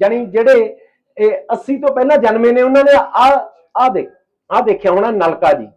ਜਾਨੀ ਜਿਹੜੇ ਇਹ 80 ਤੋਂ ਪਹਿਲਾਂ ਜਨਮੇ ਨੇ ਉਹਨਾਂ ਨੇ ਆ ਆ ਦੇ ਆ ਦੇਖਿਆ ਹੋਣਾ ਨਲਕਾ ਜੀ।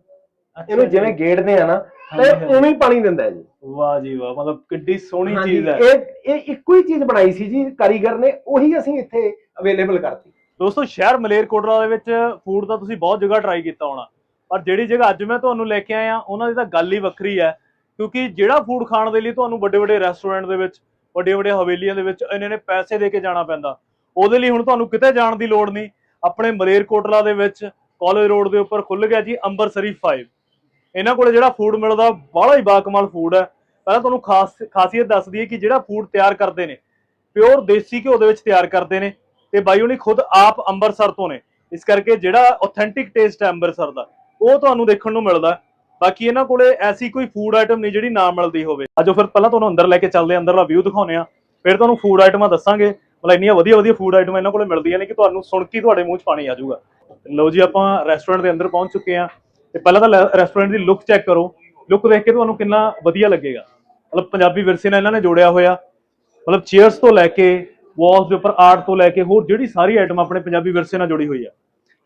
ਇਹਨੂੰ ਜਿਵੇਂ ਗੇੜਦੇ ਆ ਨਾ ਤੇ। ਉਵੇਂ ਹੀ ਪਾਣੀ ਦਿੰਦਾ ਹੈ ਜੀ। ਵਾਹ ਜੀ ਵਾਹ ਮਤਲਬ ਕਿੱਡੀ ਸੋਹਣੀ ਚੀਜ਼ ਹੈ। ਇਹ ਇਹ ਇੱਕੋ ਹੀ ਚੀਜ਼ ਬਣਾਈ ਸੀ ਜੀ ਕਾਰੀਗਰ ਨੇ ਉਹੀ ਅਸੀਂ ਇੱਥੇ ਅਵੇਲੇਬਲ ਕਰਤੀ। ਦੋਸਤੋ ਸ਼ਹਿਰ ਮਲੇਰਕੋਟਲਾ ਦੇ ਵਿੱਚ ਫੂਡ ਦਾ ਤੁਸੀਂ ਬਹੁਤ ਜਗ੍ਹਾ ਟਰਾਈ ਕੀਤਾ ਹੋਣਾ। ਪਰ ਜਿਹੜੀ ਜਗ੍ਹਾ ਅੱਜ ਮੈਂ ਤੁਹਾਨੂੰ ਲੈ ਕੇ ਆਇਆ ਉਹਨਾਂ ਦੀ ਤਾਂ ਗੱਲ ਹੀ ਵੱਖਰੀ ਹੈ। ਕਿਉਂਕਿ ਜਿਹੜਾ ਫੂਡ ਖਾਣ ਦੇ ਲਈ ਤੁਹਾਨੂੰ ਵੱਡੇ ਵੱਡੇ ਰੈਸਟੋਰੈਂਟ ਦੇ ਵਿੱਚ ਵੱਡੇ ਵੱਡੇ ਹਵੇਲੀਆਂ ਦੇ ਵਿੱਚ ਇੰਨੇ ਨੇ ਪੈਸੇ ਦੇ ਕੇ ਜਾਣਾ ਪੈਂਦਾ। ਉਹਦੇ ਲਈ ਹੁਣ ਤੁਹਾਨੂੰ ਕਿਤੇ ਜਾਣ ਦੀ ਲੋੜ ਨਹੀਂ। ਆਪਣੇ ਮਲੇਰਕੋਟਲਾ ਦੇ ਵਿੱਚ ਕਾਲਜ ਰੋਡ ਦੇ ਉੱਪਰ ਖੁੱਲ ਗਿਆ ਜੀ, ਅੰਬਰਸਰੀ 5 ਇਹਨਾਂ ਕੋਲੇ ਜਿਹੜਾ ਫੂਡ ਮਿਲਦਾ ਬੜਾ ਹੀ ਬਾਕਮਾਲ ਫੂਡ ਹੈ। ਪਹਿਲਾਂ ਤੁਹਾਨੂੰ ਖਾਸ, ਖਾਸੀਅਤ ਦੱਸ ਦਈਏ ਕਿ ਜਿਹੜਾ ਫੂਡ ਤਿਆਰ ਕਰਦੇ ਨੇ ਪਿਓਰ ਦੇਸੀ ਘਿਓ ਦੇ ਵਿੱਚ ਤਿਆਰ ਕਰਦੇ ਨੇ ਤੇ ਬਾਈ ਉਹਨੇ ਖੁਦ ਆਪ ਅੰਮ੍ਰਿਤਸਰ ਤੋਂ ਨੇ। ਇਸ ਕਰਕੇ ਜਿਹੜਾ ਆਥੈਂਟਿਕ ਟੇਸਟ ਹੈ ਅੰਮ੍ਰਿਤਸਰ ਦਾ, ਉਹ ਤੁਹਾਨੂੰ ਦੇਖਣ ਨੂੰ ਮਿਲਦਾ। ਬਾਕੀ ਇਹਨਾਂ ਕੋਲੇ ਐਸੀ ਕੋਈ ਫੂਡ ਆਈਟਮ ਨਹੀਂ ਜਿਹੜੀ ਨਾ ਮਿਲਦੀ ਹੋਵੇ। ਅਜੋ ਫਿਰ ਪਹਿਲਾਂ ਤੁਹਾਨੂੰ ਅੰਦਰ ਲੈ ਕੇ ਚੱਲਦੇ ਹਾਂ, ਅੰਦਰਲਾ ਵਿਊ ਦਿਖਾਉਂਦੇ ਆ ਫਿਰ ਤੁਹਾਨੂੰ ਫੂਡ ਆਈਟਮਾਂ ਦੱਸਾਂਗੇ। ਮਤਲਬ ਇੰਨੀਆਂ ਵਧੀਆ ਵਧੀਆ ਫੂਡ ਆਈਟਮ ਇਹਨਾਂ ਕੋਲ ਮਿਲਦੀਆਂ ਨੇ ਕਿ ਤੁਹਾਨੂੰ ਸੁਣ ਕੇ ਤੁਹਾਡੇ ਮੂੰਹ 'ਚ ਪਾਣੀ ਆ ਜਾਊਗਾ। ਲਓ ਜੀ, ਆਪਾਂ ਰੈਸਟੋਰੈਂਟ ਦੇ ਅੰਦਰ ਪਹੁੰਚ ਚੁੱਕੇ ਆ ਤੇ ਪਹਿਲਾਂ ਤਾਂ ਰੈਸਟੋਰੈਂਟ ਦੀ ਲੁੱਕ ਚੈੱਕ ਕਰੋ। ਲੁੱਕ ਦੇਖ ਕੇ ਤੁਹਾਨੂੰ ਕਿੰਨਾ ਵਧੀਆ ਲੱਗੇਗਾ। ਮਤਲਬ ਪੰਜਾਬੀ ਵਿਰਸੇ ਨਾਲ ਇਹਨਾਂ ਨੇ ਜੋੜਿਆ ਹੋਇਆ। ਮਤਲਬ ਚੇਅਰਸ ਤੋਂ ਲੈ ਕੇ ਵਾਲਸ ਦੇ ਉੱਪਰ ਆਰਟ ਤੋਂ ਲੈ ਕੇ ਹੋਰ ਜਿਹੜੀ ਸਾਰੀ ਆਈਟਮ ਆਪਣੇ ਪੰਜਾਬੀ ਵਿਰਸੇ ਨਾਲ ਜੁੜੀ ਹੋਈ ਆ।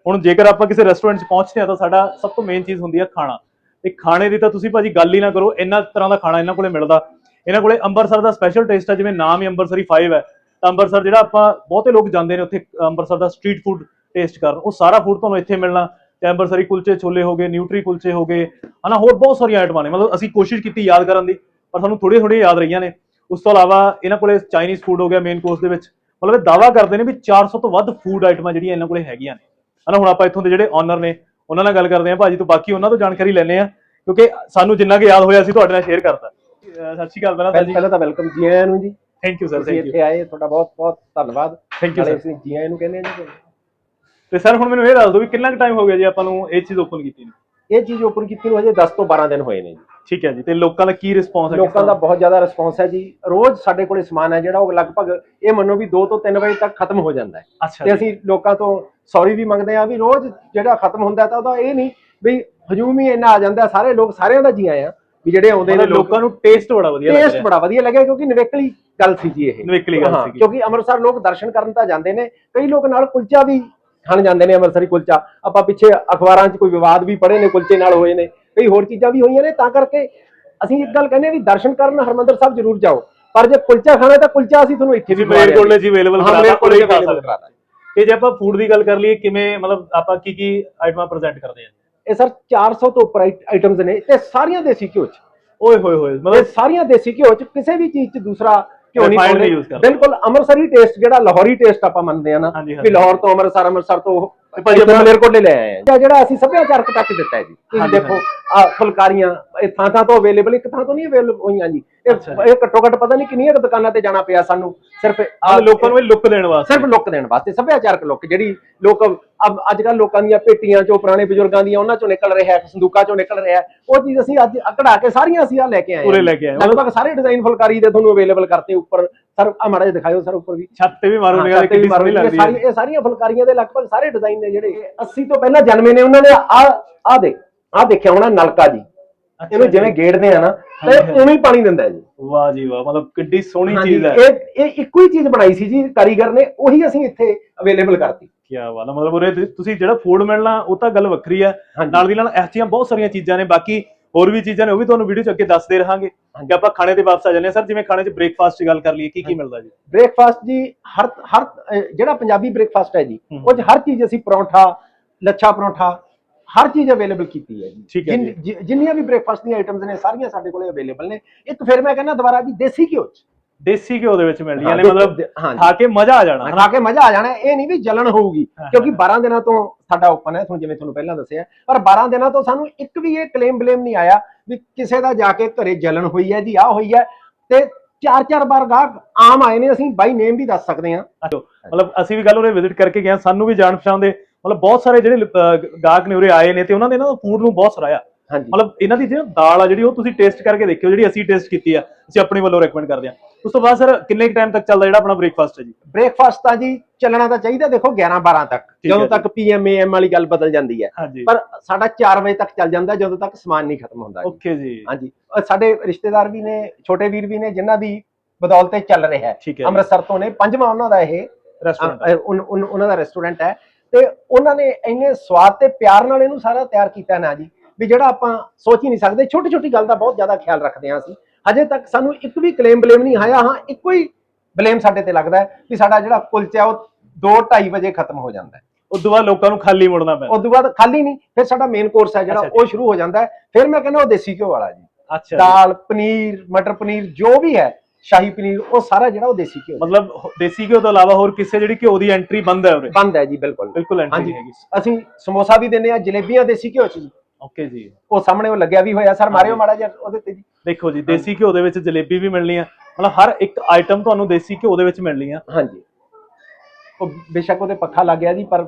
ਹੁਣ ਜੇਕਰ ਆਪਾਂ ਕਿਸੇ ਰੈਸਟੋਰੈਂਟ 'ਚ ਪਹੁੰਚਦੇ ਆ ਤਾਂ ਸਾਡਾ ਸਭ ਤੋਂ ਮੇਨ ਚੀਜ਼ ਹੁੰਦੀ ਆ ਖਾਣਾ। ਤੇ ਖਾਣੇ ਦੀ ਤਾਂ ਤੁਸੀਂ ਭਾਜੀ ਗੱਲ ਹੀ ਨਾ ਕਰੋ, ਇੰਨਾ ਤਰ੍ਹਾਂ ਦਾ ਖਾਣਾ ਇਹਨਾਂ ਕੋਲੇ ਮਿਲਦਾ। ਇਹਨਾਂ ਕੋਲੇ ਅੰਮ੍ਰਿਤਸਰ ਦਾ ਸਪੈਸ਼ਲ ਟੇਸਟ ਆ, ਜਿਵੇਂ ਨਾਮ ਹੀ ਅੰਮ੍ਰਿਤਸਰੀ 5 ਹੈ ਤਾਂ ਅੰਮ੍ਰਿਤਸਰ ਜਿਹੜਾ ਆਪਾਂ ਬਹੁਤੇ ਲੋਕ ਜਾਂਦੇ ਨੇ ਉੱਥੇ ਅੰਮ੍ਰਿਤਸਰ ਦਾ ਸਟਰੀਟ ਫੂਡ ਟੇਸਟ ਕਰਨ ਉਹ ਸਾਰਾ ਫੂਡ ਤੁਹਾਨੂੰ ਇੱਥੇ ਮਿਲਣਾ। ਤੇ ਅੰਮ੍ਰਿਤਸਰੀ ਕੁਲਚੇ ਛੋਲੇ ਹੋ ਗਏ ਨਿਊਟਰੀ ਕੁਲਚੇ ਹੋ ਗਏ ਹਨਾ ਹੋਰ ਬਹੁਤ ਸਾਰੀਆਂ ਆਈਟਮਾਂ ਨੇ। ਮਤਲਬ ਅਸੀਂ ਕੋਸ਼ਿਸ਼ ਕੀਤੀ ਯਾਦ ਕਰਨ ਦੀ ਪਰ ਸਾਨੂੰ ਥੋੜ੍ਹੀਆਂ ਥੋੜ੍ਹੀਆਂ ਯਾਦ ਰਹੀਆਂ ਨੇ। ਉਸ ਤੋਂ ਇਲਾਵਾ ਇਹਨਾਂ ਕੋਲੇ ਚਾਈਨੀਜ਼ ਫੂਡ ਹੋ ਗਿਆ ਮੇਨ ਕੋਰਸ ਦੇ ਵਿੱਚ। ਮਤਲਬ ਇਹ ਦਾਵਾ ਕਰਦੇ ਨੇ ਵੀ 400 ਤੋਂ ਵੱਧ ਫੂਡ ਆਈਟਮਾਂ ਜਿਹੜੀਆਂ ਇਹਨਾਂ ਕੋਲੇ ਹੈਗੀਆਂ ਨੇ। ਹਨਾ ਹੁਣ ਆਪਾਂ ਇੱਥੋਂ ਦੇ ਜਿਹੜੇ ਓਨਰ ਨੇ ਉਹਨਾਂ ਨਾਲ ਗੱਲ ਕਰਦੇ ਹਾਂ। ਭਾਜੀ ਤੋਂ ਬਾਕੀ ਉਹਨਾਂ ਤੋਂ ਜਾਣਕਾਰੀ ਲੈਣੇ ਆ ਕਿਉਂਕਿ ਸਾਨੂੰ ਜਿੰਨਾ ਕਿ ਯਾਦ ਹੋਇਆ ਅਸੀਂ ਤੁਹਾਡੇ ਨਾਲ ਸ਼ੇਅਰ ਕਰਤਾ। ਸਤਿ ਸ਼੍ਰੀ ਅਕਾਲ ਪਹਿਲਾਂ ਤਾਂ ਪਹਿਲਾਂ ਤਾਂ ਵੈਲਕਮ ਜੀ ਆਇਆਂ ਨੂੰ ਜੀ। ਥੈਂਕ ਯੂ ਸਰ ਤੁਸੀਂ ਥੈਂਕ ਯੂ ਇੱਥੇ ਆਏ ਤੁਹਾਡਾ ਬਹੁਤ ਬਹੁਤ ਧੰਨਵਾਦ। ਥੈਂਕ ਯੂ ਨਾਲੇ ਸਰ ਅਸੀਂ ਜੀ ਆਇਆਂ ਨੂੰ ਕਹਿੰਦੇ ਹਾਂ ਜੀ। ਤੇ ਸਰ ਹੁਣ ਮੈਨੂੰ ਇਹ ਦੱਸ ਦਿਓ ਵੀ ਕਿੰਨਾ ਕੁ ਟਾਈਮ ਹੋ ਗਿਆ ਜੀ ਆਪਾਂ ਨੂੰ ਇਹ ਚੀਜ਼ ਓਪਨ ਕੀਤੀ ਨੂੰ? ਇਹ ਚੀਜ਼ ਓਪਨ ਕੀਤੀ ਨੂੰ ਹਜੇ 10 ਤੋਂ 12 ਦਿਨ ਹੋਏ ਨੇ ਜੀ। ਠੀਕ ਹੈ ਜੀ ਤੇ ਲੋਕਾਂ ਦਾ ਕੀ ਰਿਸਪੌਂਸ ਹੈ? ਲੋਕਾਂ ਦਾ ਬਹੁਤ ਜ਼ਿਆਦਾ ਰਿਸਪੌਂਸ ਹੈ ਜੀ। ਰੋਜ਼ ਸਾਡੇ ਕੋਲੇ ਸਮਾਨ ਹੈ ਜਿਹੜਾ ਉਹ ਲਗਭਗ ਇਹ ਮੰਨੋ ਵੀ 2 ਤੋਂ 3 ਵਜੇ ਤੱਕ ਖਤਮ ਹੋ ਜਾਂਦਾ ਹੈ। ਅੱਛਾ ਤੇ ਜੀ। ਅਸੀਂ ਲੋਕਾਂ ਤੋਂ ਸੌਰੀ ਵੀ ਮੰਗਦੇ ਆ ਵੀ ਰੋਜ਼ ਜਿਹੜਾ ਖਤਮ ਹੁੰਦਾ ਤਾਂ ਉਹਦਾ ਇਹ ਨਹੀਂ ਵੀ ਹਜੂਮ ਹੀ ਇੰਨਾ ਆ ਜਾਂਦਾ ਸਾਰੇ ਲੋਕ ਸਾਰਿਆਂ ਦਾ ਜੀ ਆਏ ਆ। ਵੀ ਜਿਹੜੇ ਆਉਂਦੇ ਨੇ ਲੋਕਾਂ ਨੂੰ ਟੇਸਟ ਬੜਾ ਵਧੀਆ ਲੱਗ ਟੇਸਟ ਬੜਾ ਵਧੀਆ ਲੱਗਿਆ ਕਿਉਂਕਿ ਨਿਵੇਕਲੀ ਗੱਲ ਸੀ ਜੀ ਇਹ। ਨਿਵੇਕਲੀ ਗੱਲ ਸੀਗੀ। ਕਿਉਂਕਿ ਅੰਮ੍ਰਿਤਸਰ ਲੋਕ ਦਰਸ਼ਨ ਕਰਨ ਤਾਂ ਜਾਂਦੇ ਨੇ ਕਈ ਲੋਕ ਨਾਲ ਕੁਲਚਾ ਵੀ ਖਾਣ ਜਾਂਦੇ ਨੇ ਅੰਮ੍ਰਿਤਸਰੀ ਕੁਲਚਾ। ਆਪਾਂ ਪਿੱਛੇ ਅਖਬਾਰਾਂ 'ਚ ਕੋਈ ਵਿਵਾਦ ਵੀ ਪੜ੍ਹੇ ਨੇ ਕੁਲਚੇ ਨਾਲ ਹੋਏ ਨੇ ਕਈ ਹੋਰ ਚੀਜ਼ਾਂ ਵੀ ਹੋਈਆਂ ਨੇ ਤਾਂ ਕਰਕੇ ਅਸੀਂ ਇੱਕ ਗੱਲ ਕਹਿੰਦੇ ਵੀ ਦਰਸ਼ਨ ਕਰਨ ਹਰਮੰਦਰ ਸਾਹਿਬ ਜ਼ਰੂਰ ਜਾਓ। ਪਰ ਜੇ ਕੁਲਚਾ ਖਾਣਾ ਤਾਂ ਕੁਲਚਾ ਅਸੀਂ ਤੁਹਾਨੂੰ ਇੱਥੇ ਵੀ ਜੀ ਮਲੇਰਕੋਟਲੇ ਜੀ ਅਵੇਲੇਬਲ ਹਾਂ, ਕਰਾਤਾ ਉਹਦੇ ਖਾ ਸਕਦੇ। ਤੇ ਜੇ ਆਪਾਂ ਫੂਡ ਦੀ ਗੱਲ ਕਰ ਲਈਏ ਕਿਵੇਂ ਮਤਲਬ ਆਪਾਂ ਕੀ ਕੀ ਆਈਟਮਾਂ ਪ੍ਰੈਜ਼ੈਂਟ ਕਰਦੇ ਆ ਇਹ ਸਰ 400 ਤੋਂ ਉੱਪਰ ਆਈਟਮਸ ਨੇ ਤੇ ਸਾਰੀਆਂ ਦੇਸੀ ਘਿਓ 'ਚ। ਓਏ ਹੋਏ ਹੋਏ ਮਤਲਬ ਸਾਰੀਆਂ ਦੇਸੀ ਘਿਓ 'ਚ ਕਿਸੇ ਵੀ ਚੀਜ਼ 'ਚ ਦੂਸਰਾ ਘਿਓ ਨਹੀਂ ਪਾਉਂਦੇ। ਬਿਲਕੁਲ ਅੰਮ੍ਰਿਤਸਰੀ ਟੇਸਟ ਜਿਹੜਾ ਲਾਹੌਰੀ ਟੇਸਟ ਆਪਾਂ ਮੰਨਦੇ ਆ ਨਾ ਵੀ। ਲਾਹੌਰ ਤੋਂ ਅੰਮ੍ਰਿਤਸਰ ਅੰਮ੍ਰਿਤਸਰ ਤੋਂ ਭਾਜੀ ਆਪਾਂ- ਮਲੇਰਕੋਟਲੇ ਲੈ ਆਏ ਆ। ਜਿਹੜਾ ਅਸੀਂ ਸੱਭਿਆਚਾਰਕ ਟੱਚ ਦਿੱਤਾ ਹੈ ਜੀ। ਤੁਸੀਂ ਦੇਖੋ ਆ ਫੁਲਕਾਰੀਆਂ ਇਹ ਥਾਂ ਥਾਂ ਤੋਂ ਅਵੇਲੇਬਲ ਇੱਕ ਥਾਂ ਤੋਂ ਨਹੀਂ ਅਵੇਲੇਬਲ ਹੋਈਆਂ ਜੀ। ਇਹ ਇਹ ਘੱਟੋ ਘੱਟ ਪਤਾ ਨਹੀਂ ਕਿੰਨੀਆਂ ਕੁ ਦੁਕਾਨਾਂ ਤੇ ਜਾਣਾ ਪਿਆ ਸਾਨੂੰ ਸਿਰਫ ਆਹ ਲੋਕਾਂ ਨੂੰ ਇਹ ਲੁੱਕ ਦੇਣ ਵਾਸਤੇ। ਸਿਰਫ ਲੁੱਕ ਦੇਣ ਵਾਸਤੇ ਸੱਭਿਆਚਾਰਕ ਲੁੱਕ ਜਿਹੜੀ ਲੋਕ ਅੱਜ ਕੱਲ ਲੋਕਾਂ ਦੀਆਂ ਪੇਟੀਆਂ ਚੋਂ ਪੁਰਾਣੇ ਬਜ਼ੁਰਗਾਂ ਦੀਆਂ ਉਹਨਾਂ ਚੋਂ ਨਿਕਲ ਰਿਹਾ ਹੈ ਸੰਦੂਕਾਂ ਚੋਂ ਨਿਕਲ ਰਿਹਾ ਹੈ। ਉਹ ਚੀਜ਼ ਅਸੀਂ ਅੱਜ ਕਢਾ ਕੇ ਸਾਰੀਆਂ ਅਸੀਂ ਆ ਲੈ ਕੇ ਆਏ ਹਾਂ ਪੂਰੇ ਜੀ। ਲੈ ਕੇ ਆਏ। ਲਗਭਗ ਸਾਰੇ ਡਿਜ਼ਾਈਨ ਫੁਲਕਾਰੀ ਦੇ ਤੁਹਾਨੂੰ ਅਵੇਲੇਬਲ ਕਰਤੇ ਉੱਪਰ। ਸਰ ਆ ਮਾੜਾ ਜਿਹਾ ਦਿਖਾਇਓ ਸਰ ਉੱਪਰ ਵੀ। ਛੱਤ ਤੇ ਵੀ ਮਾਰੋ ਹਾਂ, ਨਿਗਾਹ ਛੱਤ ਤੇ ਕਿੰਨੀ ਵੀ ਮਾਰੋ ਸੋਹਣੀ ਜੀ। ਇਹ ਲੱਗਦੀ ਸਾਰੀ ਹੈ ਇਹ ਸਾਰੀਆਂ ਫੁਲਕਾਰੀਆਂ ਦੇ ਲਗਭਗ ਸਾਰੇ ਡਿਜ਼ਾਈਨ ਨੇ ਜਿਹੜੇ 80 ਤੋਂ ਪਹਿਲਾਂ ਜਨਮੇ ਨੇ ਉਹਨਾਂ ਨੇ ਆ ਆ ਦੇ ਆ ਦੇਖਿਆ ਹੋਣਾ ਨਲਕਾ ਜੀ। ਇਹਨੂੰ ਜਿਵੇਂ ਗੇੜਦੇ ਆ ਨਾ ਤੇ। ਉਵੇਂ ਹੀ ਪਾਣੀ ਦਿੰਦਾ ਜੀ। ਵਾਹ ਜੀ ਵਾਹ ਮਤਲਬ ਕਿੱਡੀ ਸੋਹਣੀ ਚੀਜ਼ ਹੈ। ਇਹ ਇਹ ਇੱਕੋ ਹੀ ਚੀਜ਼ ਬਣਾਈ ਸੀ ਜੀ ਕਾਰੀਗਰ ਨੇ ਉਹੀ ਅਸੀਂ ਇੱਥੇ ਅਵੇਲੇਬਲ ਕਰਤੀ। ਕੀ ਹੈ ਮਤਲਬ ਉਰੇ ਤੁਸੀਂ ਜਿਹੜਾ ਫੂਡ ਮਿਲਣਾ ਉਹ ਤਾਂ ਗੱਲ ਵੱਖਰੀ ਹੈ। ਹਾਂਜੀ। ਨਾਲ ਦੀ ਨਾਲ ਇਹੋ ਜਿਹੀਆਂ ਬਹੁਤ ਸਾਰੀਆਂ ਚੀਜ਼ਾਂ ਨੇ ਬਾਕੀ ਹੋਰ ਵੀ ਚੀਜ਼ਾਂ ਨੇ ਉਹ ਵੀ ਤੁਹਾਨੂੰ ਵੀਡੀਓ ਚ ਅੱਗੇ ਦੱਸਦੇ ਰਹਾਂਗੇ ਕਿ ਆਪਾਂ ਖਾਣੇ ਤੇ ਵਾਪਸ ਆ ਜਾਂਦੇ ਹਾਂ। ਸਰ ਜਿਵੇਂ ਖਾਣੇ ਚ ਬ੍ਰੇਕਫਾਸਟ ਦੀ ਗੱਲ ਕਰ ਲਈਏ ਕੀ ਕੀ ਮਿਲਦਾ ਜੀ? ਬ੍ਰੇਕਫਾਸਟ ਜੀ ਹਰ ਹਰ ਜਿਹੜਾ ਪੰਜਾਬੀ ਬ੍ਰੇਕਫਾਸਟ ਹੈ ਜੀ। ਉਹ 'ਚ ਹਰ ਚੀਜ਼ ਅਸੀਂ ਪਰੌਂਠਾ ਲੱਛਾ ਪਰੌਂਠਾ ਹਰ ਚੀਜ਼ ਅਵੇਲੇਬਲ ਕੀਤੀ ਹੈ ਜੀ। ਠੀਕ ਹੈ ਜਿ- ਜਿੰਨੀਆਂ ਵੀ ਬ੍ਰੇਕਫਾਸਟ ਦੀਆਂ ਆਈਟਮਸ ਨੇ ਸਾਰੀਆਂ ਸਾਡੇ ਕੋਲੇ ਅਵੇਲੇਬਲ ਨੇ। ਇੱਕ ਫਿਰ ਮੈਂ ਕਹਿੰਦਾ ਦੁਬਾਰਾ ਵੀ ਦੇਸੀ ਘਿਓ ਚ। ਦੇਸੀ ਘਿਓ ਦੇ ਵਿੱਚ ਮਿਲਦੀਆਂ ਨੇ ਮਤਲਬ। ਖਾ ਕੇ ਮਜ਼ਾ ਆ ਜਾਣਾ ਖਾ ਕੇ ਮਜ਼ਾ ਆ ਜਾਣਾ। ਇਹ ਨਹੀਂ ਵੀ ਜਲਣ ਹੋਊਗੀ ਕਿਉਂਕਿ ਹਾਂ। 12 ਦਿਨਾਂ ਤੋਂ ਸਾਡਾ ਓਪਨ ਹੈ। ਤੁਹਾਨੂੰ ਜਿਵੇਂ ਤੁਹਾਨੂੰ ਪਹਿਲਾਂ ਦੱਸਿਆ ਪਰ 12 ਦਿਨਾਂ ਤੋਂ ਸਾਨੂੰ ਇੱਕ ਵੀ ਇਹ ਕਲੇਮ ਬਲੇਮ ਨਹੀਂ ਆਇਆ ਵੀ ਕਿਸੇ ਦਾ ਜਾ ਕੇ ਘਰੇ ਜਲਣ ਹੋਈ ਹੈ ਜੀ ਆ ਹੋਈ ਹੈ। ਤੇ ਚਾਰ ਚਾਰ ਵਾਰ ਗਾਹਕ ਆਮ ਆਏ ਨੇ ਅਸੀਂ ਬਾਈ ਨੇਮ ਵੀ ਦੱਸ ਸਕਦੇ ਹਾਂ। ਮਤਲਬ ਅਸੀਂ ਵੀ ਕੱਲ ਉਰੇ ਵਿਜ਼ਿਟ ਕਰਕੇ ਗਏ ਸਾਨੂੰ ਵੀ ਜਾਣ ਪਛਾਣ ਦੇ ਮਤਲਬ ਬਹੁਤ ਸਾਰੇ ਜਿਹੜੇ ਅਹ, ਗਾਹਕ ਨੇ ਉਰੇ ਆਏ ਨੇ ਤੇ ਉਹਨਾਂ ਨੇ ਇਹਨਾਂ ਦਾ ਫੂਡ ਨੂੰ ਬਹੁਤ ਸਰਾਇਆ। ਹਾਂਜੀ। ਮਤਲਬ ਇਹਨਾਂ ਦੀ ਜਿਹੜੀ ਦਾਲ ਆ ਜਿਹੜੀ ਉਹ ਤੁਸੀਂ ਟੇਸਟ ਕਰਕੇ ਦੇਖਿਓ ਜਿਹੜੀ ਅਸੀਂ ਟੇਸਟ ਕੀਤੀ ਆ ਅਸੀਂ ਆਪਣੇ ਵੱਲੋਂ ਰეკਮੈਂਡ ਕਰਦੇ ਹਾਂ ਉਸ ਤੋਂ ਬਾਅਦ ਸਰ ਕਿੰਨੇ ਟਾਈਮ ਤੱਕ ਚੱਲਦਾ ਜਿਹੜਾ ਆਪਣਾ ਬ੍ਰੇਕਫਾਸਟ ਹੈ ਜੀ? ਬ੍ਰੇਕਫਾਸਟ ਤਾਂ ਜੀ ਚੱਲਣਾ ਤਾਂ ਚਾਹੀਦਾ ਦੇਖੋ 11 12 ਤੱਕ। ਹੈ ਜਦੋਂ ਜੀ। ਤੱਕ ਪੀਐਮ ਏਐਮ ਵਾਲੀ ਗੱਲ ਬਦਲ ਜਾਂਦੀ ਹੈ। ਹਾਂਜੀ। ਪਰ ਸਾਡਾ 4 ਵਜੇ ਤੱਕ ਚੱਲ ਜਾਂਦਾ ਜਦੋਂ ਤੱਕ ਸਮਾਨ ਨਹੀਂ ਖਤਮ ਹੁੰਦਾ ਜੀ। ਓਕੇ ਜੀ। ਹਾਂਜੀ। ਸਾਡੇ ਰਿਸ਼ਤੇਦਾਰ ਵੀ ਨੇ ਛੋਟੇ ਵੀਰ ਵੀ ਨੇ ਜਿਨ੍ਹਾਂ ਦੀ ਬਦੌਲਤ ਇਹ ਚੱਲ ਰਿਹਾ ਹੈ। ਠੀਕ ਹੈ ਜੀ। ਅੰਮ੍ਰਿਤਸਰ ਤੋਂ ਨੇ ਪੰਜਵਾਂ ਉਹਨਾਂ ਦਾ ਇਹ ਰੈਸਟੋਰੈਂਟ ਅ, ਉਨ- ਉਨ- ਉਹਨਾਂ ਦਾ ਰੈਸਟੋਰੈਂਟ ਹੈ। ਤੇ ਉਹਨਾਂ ਨੇ ਇੰਨੇ ਸਵਾਦ ਤੇ ਪਿਆਰ ਨਾਲ ਇਹਨੂੰ ਸਾਰਾ ਤਿਆਰ ਕੀਤਾ ਨਾ ਜੀ ਵੀ ਜਿਹੜਾ ਆਪਾਂ ਸੋਚ ਹੀ ਨਹੀਂ ਸਕਦੇ ਛੋਟੀ ਛੋਟੀ ਗੱਲ ਦਾ ਬਹੁਤ ਜ਼ਿਆਦਾ ਖਿਆਲ ਰੱਖਦੇ ਹਾਂ ਅਸੀਂ। ਹਜੇ ਤੱਕ ਸਾਨੂੰ ਇੱਕ ਵੀ ਕਲੇਮ ਬਲੇਮ ਨਹੀਂ ਆਇਆ ਹਾਂ ਇੱਕੋ ਹੀ ਬਲੇਮ ਸਾਡੇ ਤੇ ਲੱਗਦਾ ਹੈ ਕਿ ਸਾਡਾ ਜਿਹੜਾ ਕੁਲਚਾ ਉਹ 2:30 ਵਜੇ ਖਤਮ ਹੋ ਜਾਂਦਾ ਹੈ। ਉਸ ਤੋਂ ਬਾਅਦ ਲੋਕਾਂ ਨੂੰ ਖਾਲੀ ਮੁੜਨਾ ਪੈਂਦਾ। ਉਸ ਤੋਂ ਬਾਅਦ ਖਾਲੀ ਨਹੀਂ ਫਿਰ ਸਾਡਾ ਮੇਨ ਕੋਰਸ ਹੈ ਜਿਹੜਾ। ਉਹ ਸ਼ੁਰੂ ਹੋ ਜਾਂਦਾ ਹੈ। ਫਿਰ ਮੈਂ ਕਹਿੰਦਾ ਉਹ ਦੇਸੀ ਘਿਓ ਵਾਲਾ ਜੀ। ਅੱਛਾ ਜੀ। ਦਾਲ ਪਨੀਰ ਮਟਰ ਪਨੀਰ ਜੋ ਵੀ ਹੈ ਸ਼ਾਹੀ ਪਨੀਰ ਉਹ ਸਾਰਾ ਜਿਹੜਾ ਉਹ ਦੇਸੀ ਘਿਓ ਮਤਲਬ ਦੇਸੀ ਘਿਓ ਤੋਂ ਇਲਾਵਾ ਹੋਰ ਕਿਸੇ ਜਿਹੜੀ ਘਿਓ ਦੀ ਐਂਟਰੀ ਬੰਦ ਹੈ ਉਰੇ? ਬੰਦ ਹੈ ਜੀ ਬਿਲਕੁਲ। ਬਿਲਕੁਲ ਐਂਟਰੀ ਹੈਗੀ। ਅਸੀਂ ਸਮੋਸਾ ਵੀ ਦਿੰਦੇ ਆ ਜਲੇਬੀਆਂ ਦੇਸੀ ਘਿਓ ਚ ਜੀ। ਓਕੇ ਜੀ। ਉਹ ਸਾਹਮਣੇ ਉਹ ਲੱਗਿਆ ਵੀ ਹੋਇਆ ਸਰ ਮਾਰਿਓ। ਮਾੜਾ ਜਿਹਾ ਉਹਦੇ ਤੇ ਜੀ। ਦੇਖੋ ਜੀ ਦੇਸੀ ਘਿਓ ਦੇ ਵਿੱਚ ਜਲੇਬੀ ਵੀ ਮਿਲਣੀ ਆ ਮਤਲਬ ਹਰ ਇੱਕ ਆਈਟਮ ਤੁਹਾਨੂੰ ਦੇਸੀ ਘਿਓ ਦੇ ਵਿੱਚ ਮਿਲਣੀ ਆ ਹਾਂਜੀ। ਉਹ ਬੇਸ਼ੱਕ ਉਹਦੇ ਪੱਖਾ ਲੱਗ ਗਿਆ ਜੀ ਪਰ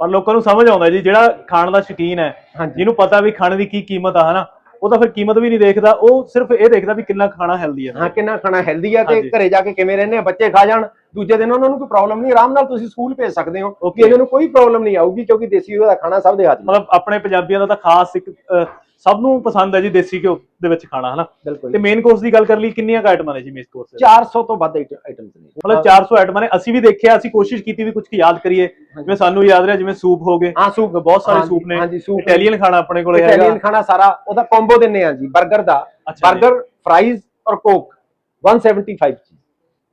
ਪਰ ਲੋਕਾਂ ਨੂੰ ਸਮਝ ਆਉਂਦਾ ਜੀ ਜਿਹੜਾ ਖਾਣ ਦਾ ਸ਼ੌਕੀਨ ਹੈ ਜਿਹਨੂੰ ਪਤਾ ਵੀ ਖਾਣੇ ਦੀ ਕੀ ਕੀਮਤ ਆ ਹਨਾ? ਉਹ ਤਾਂ ਫਿਰ ਕੀਮਤ ਵੀ ਨਹੀਂ ਦੇਖਦਾ ਉਹ ਸਿਰਫ ਇਹ ਦੇਖਦਾ ਵੀ ਕਿੰਨਾ ਖਾਣਾ ਹੈਲਦੀ ਹੈ ਹਾਂ ਕਿੰਨਾ ਖਾਣਾ ਹੈਲਦੀ ਆ ਤੇ। ਘਰੇ ਜਾ ਕੇ ਕਿਵੇਂ ਰਹਿੰਦੇ ਆ ਬੱਚੇ ਖਾ ਜਾਣ ਦੂਜੇ ਦਿਨ ਉਹਨਾਂ ਨੂੰ ਕੋਈ ਪ੍ਰੋਬਲਮ ਨਹੀਂ ਆਰਾਮ ਨਾਲ ਤੁਸੀਂ ਸਕੂਲ ਭੇਜ ਸਕਦੇ ਹੋ ਕਿ. ਇਹਨਾਂ ਨੂੰ ਕੋਈ ਪ੍ਰੋਬਲਮ ਨਹੀਂ ਆਊਗੀ ਕਿਉਂਕਿ ਦੇਸੀ ਘਿਓ ਦਾ ਖਾਣਾ ਸਭ ਦੇ ਹੱਥ ਮਤਲਬ ਆਪਣੇ ਪੰਜਾਬੀਆਂ ਦਾ ਤਾਂ ਖਾਸ ਇੱਕ ਸਭ ਨੂੰ ਪਸੰਦ ਹੈ ਜੀ ਦੇਸੀ ਘਿਓ ਦੇ ਵਿੱਚ ਖਾਣਾ ਹਨਾ? ਬਿਲਕੁਲ ਤੇ ਮੇਨ ਕੋਰਸ ਦੀ ਗੱਲ ਕਰ ਲਈ ਕਿੰਨੀਆਂ ਕੁ ਆਈਟਮਾਂ ਨੇ ਜੀ ਮੇਨ ਕੋਰਸ 400 ਤੋਂ ਵੱਧ ਆਈਟਮਸ ਨੇ ਮਤਲਬ 400 ਆਈਟਮਾਂ ਨੇ। ਅਸੀਂ ਵੀ ਦੇਖਿਆ ਅਸੀਂ ਕੋਸ਼ਿਸ਼ ਕੀਤੀ ਵੀ ਕੁਝ ਕੁ ਯਾਦ ਕਰੀਏ। ਜਿਵੇਂ ਸਾਨੂੰ ਯਾਦ ਰਿਹਾ ਜਿਵੇਂ ਸੂਪ ਹੋ ਗਏ। ਹਾਂ ਸੂਪ। ਬਹੁਤ ਸਾਰੇ ਸੂਪ ਨੇ। ਹਾਂਜੀ ਸੂਪ। ਇਟਾਲੀਅਨ ਖਾਣਾ ਆਪਣੇ ਕੋਲੇ ਹੈਗਾ। ਇਟਾਲੀਅਨ ਖਾਣਾ ਸਾਰਾ ਉਹਦਾ ਕੰਬੋ ਦਿੰਨੇ ਆ ਜੀ 버ਗਰ ਦਾ। ਅੱਛਾ। 버ਗਰ ਫਰਾਈਜ਼ ਔਰ ਕੋਕ 175 ਜੀ।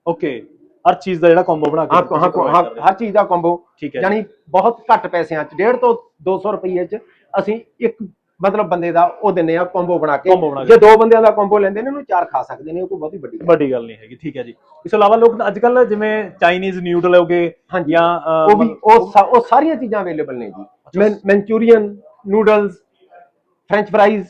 ਓਕੇ ਹਰ ਚੀਜ਼ ਦਾ ਜਿਹੜਾ ਕੰਬੋ ਬਣਾ ਕੇ ਹਾਂ ਤੁਸੀਂ ਹਾਂ provide ਹਾਂ ਕਰਦੇ ਹੋ। ਹਰ ਚੀਜ਼ ਦਾ ਕੰਬੋ ਠੀਕ ਹੈ ਯਾਨੀ ਬਹੁਤ ਘੱਟ ਪੈਸਿਆਂ ਚ 1.5 ਤੋਂ 200 ਰੁਪਏ ਚ ਅਸੀਂ ਇੱਕ ਮਤਲਬ ਬੰਦੇ ਦਾ ਉਹ ਦਿੰਨੇ ਆ ਕੰਬੋ ਬਣਾ ਕੇ। Combo ਬਣਾ ਕੇ। ਜੇ ਦੋ ਬੰਦਿਆਂ ਦਾ ਕੰਬੋ ਲੈਂਦੇ ਨੇ ਉਹਨੂੰ ਚਾਰ ਖਾ ਸਕਦੇ ਨੇ ਉਹ ਕੋਈ ਬਹੁਤੀ ਵੱਡੀ ਗੱਲ ਵੱਡੀ ਗੱਲ ਨਹੀਂ ਹੈਗੀ ਠੀਕ ਹੈ ਜੀ। ਇਸ ਤੋਂ ਇਲਾਵਾ ਲੋਕ ਅੱਜ ਕੱਲ ਜਿਵੇਂ ਚਾਈਨੀਜ਼ ਨਿਊਡਲ ਹੋਗੇ ਹਾਂਜੀ। ਜਾਂ ਅਹ, ਉਹ ਵੀ ਉਹ ਸਾ- ਉਹ ਸਾਰੀਆਂ ਚੀਜ਼ਾਂ ਅਵੇਲੇਬਲ ਨੇ ਜੀ। ਮਨਚੂਰੀਅਨ ਨੂਡਲਸ ਫ੍ਰੈਂਚ ਫਰਾਈਜ਼